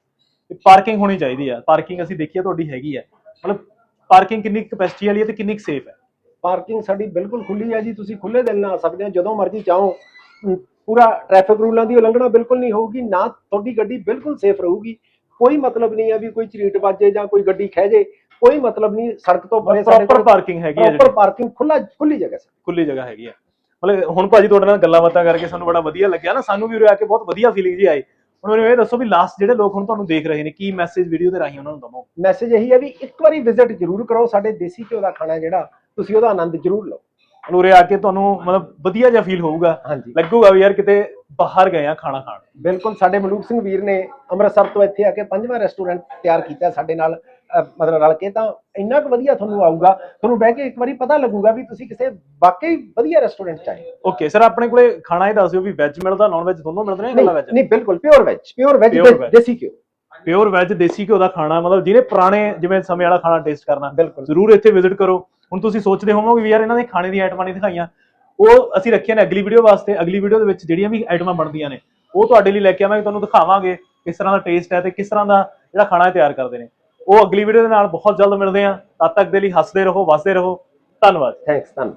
ਤੇ ਪਾਰਕਿੰਗ ਹੋਣੀ ਚਾਹੀਦੀ ਆ। ਪਾਰਕਿੰਗ ਅਸੀਂ ਦੇਖੀ ਆ ਤੁਹਾਡੀ ਹੈਗੀ ਆ। ਮਤਲਬ ਪਾਰਕਿੰਗ ਕਿੰਨੀ ਕਪੈਸਿਟੀ ਵਾਲੀ ਹੈ ਤੇ ਕਿੰਨੀ ਸੇਫ ਹੈ ਪਾਰਕਿੰਗ ਸਾਡੀ ਬਿਲਕੁਲ ਖੁੱਲੀ ਹੈ ਜੀ ਤੁਸੀਂ ਖੁੱਲੇ ਦਿਲ ਨਾਲ ਆ ਸਕਦੇ ਹੋ ਜਦੋਂ ਮਰਜ਼ੀ ਚਾਹੋ ਪੂਰਾ ਟ੍ਰੈਫਿਕ ਰੂਲਾਂ ਦੀ ਉਲੰਘਣਾ ਬਿਲਕੁਲ ਨਹੀਂ ਹੋਊਗੀ ਨਾ ਤੁਹਾਡੀ ਗੱਡੀ ਬਿਲਕੁਲ ਸੇਫ ਰਹੂਗੀ। ਕੋਈ ਮਤਲਬ ਨਹੀਂ ਹੈ ਵੀ ਕੋਈ ਝਰੀਟ ਵੱਜੇ ਜਾਂ ਕੋਈ ਗੱਡੀ ਖਹਿ ਜੇ ਕੋਈ ਮਤਲਬ ਨਹੀਂ ਸੜਕ ਤੋਂ ਪਰੇ ਪ੍ਰੋਪਰ ਪਾਰਕਿੰਗ ਹੈਗੀ ਜਿਹੜੀ। ਪ੍ਰੋਪਰ ਪਾਰਕਿੰਗ ਖੁੱਲਾ ਖੁੱਲੀ ਜਗ੍ਹਾ ਸਰ। ਖੁੱਲੀ ਜਗ੍ਹਾ ਹੈਗੀ ਆ। ਮਤਲਬ ਹੁਣ ਭਾਜੀ ਤੁਹਾਡੇ ਨਾਲ ਗੱਲਾਂ ਬਾਤਾਂ ਕਰਕੇ ਸਾਨੂੰ ਬੜਾ ਵਧੀਆ ਲੱਗਿਆ ਨਾ ਸਾਨੂੰ ਵੀ ਉਰੇ ਆ ਕੇ ਬਹੁਤ ਵਧੀਆ ਫੀਲਿੰਗ ਜੀ ਆਈ। ਹੁਣ ਮੈਨੂੰ ਇਹ ਦੱਸੋ ਵੀ ਲਾਸਟ ਜਿਹੜੇ ਲੋਕ ਹੁਣ ਤੁਹਾਨੂੰ ਦੇਖ ਰਹੇ ਨੇ ਕੀ ਮੈਸੇਜ ਵੀਡੀਓ ਦੇ ਰਾਹੀਂ ਉਹਨਾਂ ਨੂੰ ਦਵੋ? ਮੈਸੇਜ ਇਹੀ ਹੈ ਵੀ ਇੱਕ ਵਾਰੀ ਵਿਜ਼ਿਟ ਜ਼ਰੂਰ ਕਰੋ ਸਾਡੇ ਦੇਸੀ ਘਿਓ ਦਾ ਖਾਣਾ ਜਿਹੜਾ ਤੁਸੀਂ ਉਹਦਾ ਆਨੰਦ ਜ਼ਰੂਰ ਲਓ। ਉਰੇ ਆ ਕੇ ਤੁਹਾਨੂੰ ਮਤਲਬ ਵਧੀਆ ਜਿਹਾ ਫੀਲ ਹੋਊਗਾ। ਹਾਂਜੀ। ਲੱਗੂਗਾ ਵੀ ਯਾਰ ਕਿਤੇ ਬਾਹਰ ਗਏ ਆ ਖਾਣਾ ਖਾਣ। ਬਿਲਕੁਲ ਸਾਡੇ ਮਲੂਕ ਸਿੰਘ ਵੀਰ ਨੇ ਅੰਮ੍ਰਿਤਸਰ ਤੋਂ ਇੱਥੇ ਆ ਕੇ ਪੰਜਵਾਂ ਰੈਸਟੋਰੈਂਟ ਤਿਆਰ ਕੀਤਾ ਸਾਡੇ ਨਾਲ। ਅਹ, ਮਤਲਬ ਰਲ ਕੇ ਤਾਂ ਇੰਨਾ ਕੁ ਵਧੀਆ ਤੁਹਾਨੂੰ ਆਊਗਾ। ਤੁਹਾਨੂੰ ਬਹਿ ਕੇ ਇੱਕ ਵਾਰੀ ਪਤਾ ਲੱਗੂਗਾ ਵੀ ਤੁਸੀਂ ਕਿਸੇ ਵਾਕਈ ਵਧੀਆ ਰੈਸਟੋਰੈਂਟ ਚ ਆਏ। ਓਕੇ ਸਰ ਆਪਣੇ ਕੋਲੇ ਖਾਣਾ ਇਹ ਦੱਸ ਦਿਓ ਵੀ ਵੈਜ ਮਿਲਦਾ ਨਾਨ ਵੈਜ ਦੋਨੋਂ ਮਿਲਦੇ ਨੇ ਜਾਂ ਇਕੱਲਾ ਨਹੀਂ ਵੈਜ ਨਹੀਂ ਬਿਲਕੁਲ pure veg pure veg Pure veg। ਦੇਸੀ ਘਿਓ। ਪਿਓਰ ਵੈਜ ਦੇਸੀ ਘਿਓ ਦਾ ਖਾਣਾ ਮਤਲਬ ਜਿਹਨੇ ਪੁਰਾਣੇ ਜਿਵੇਂ ਸਮੇਂ ਵਾਲਾ ਖਾਣਾ ਟੇਸਟ ਕਰਨਾ ਬਿਲਕੁਲ। ਜ਼ਰੂਰ ਇੱਥੇ ਵਿਜ਼ਿਟ ਕਰੋ। ਹੁਣ ਤੁਸੀਂ ਸੋਚਦੇ ਹੋਵੋਗੇ ਵੀ ਯਾਰ ਇਹਨਾਂ ਨੇ ਖਾਣੇ ਦੀਆਂ ਆਈਟਮਾਂ ਨਹੀਂ ਦਿਖਾਈਆਂ। ਉਹ ਅਸੀਂ ਰੱਖੀਆਂ ਨੇ ਅਗਲੀ ਵੀਡੀਓ ਵਾਸਤੇ। ਅਗਲੀ ਵੀਡੀਓ ਦੇ ਵਿੱਚ ਜਿਹੜੀਆਂ ਵੀ ਆਈਟਮਾਂ ਬਣਦੀਆਂ ਨੇ, ਉਹ ਤੁਹਾਡੇ ਲਈ ਲੈ ਕੇ ਆਵਾਂਗੇ, ਤੁਹਾਨੂੰ ਦਿਖਾਵਾਂਗੇ ਕਿਸ ਤਰ੍ਹਾਂ ਦਾ ਟੇਸਟ ਹੈ ਤੇ ਕਿਸ ਤਰ੍ਹਾਂ ਦਾ ਜਿਹੜਾ ਖਾਣਾ ਤਿਆਰ ਕਰਦੇ ਨੇ। ਉਹ ਅਗਲੀ ਵੀਡੀਓ ਦੇ ਨਾਲ ਬਹੁਤ ਜਲਦ ਮਿਲਦੇ ਆ ਤਦ ਤੱਕ ਦੇ ਲਈ ਹੱਸਦੇ ਰਹੋ, ਵਸਦੇ ਰਹੋ। ਧੰਨਵਾਦ। ਥੈਂਕਸ ਧੰਨਵਾਦ।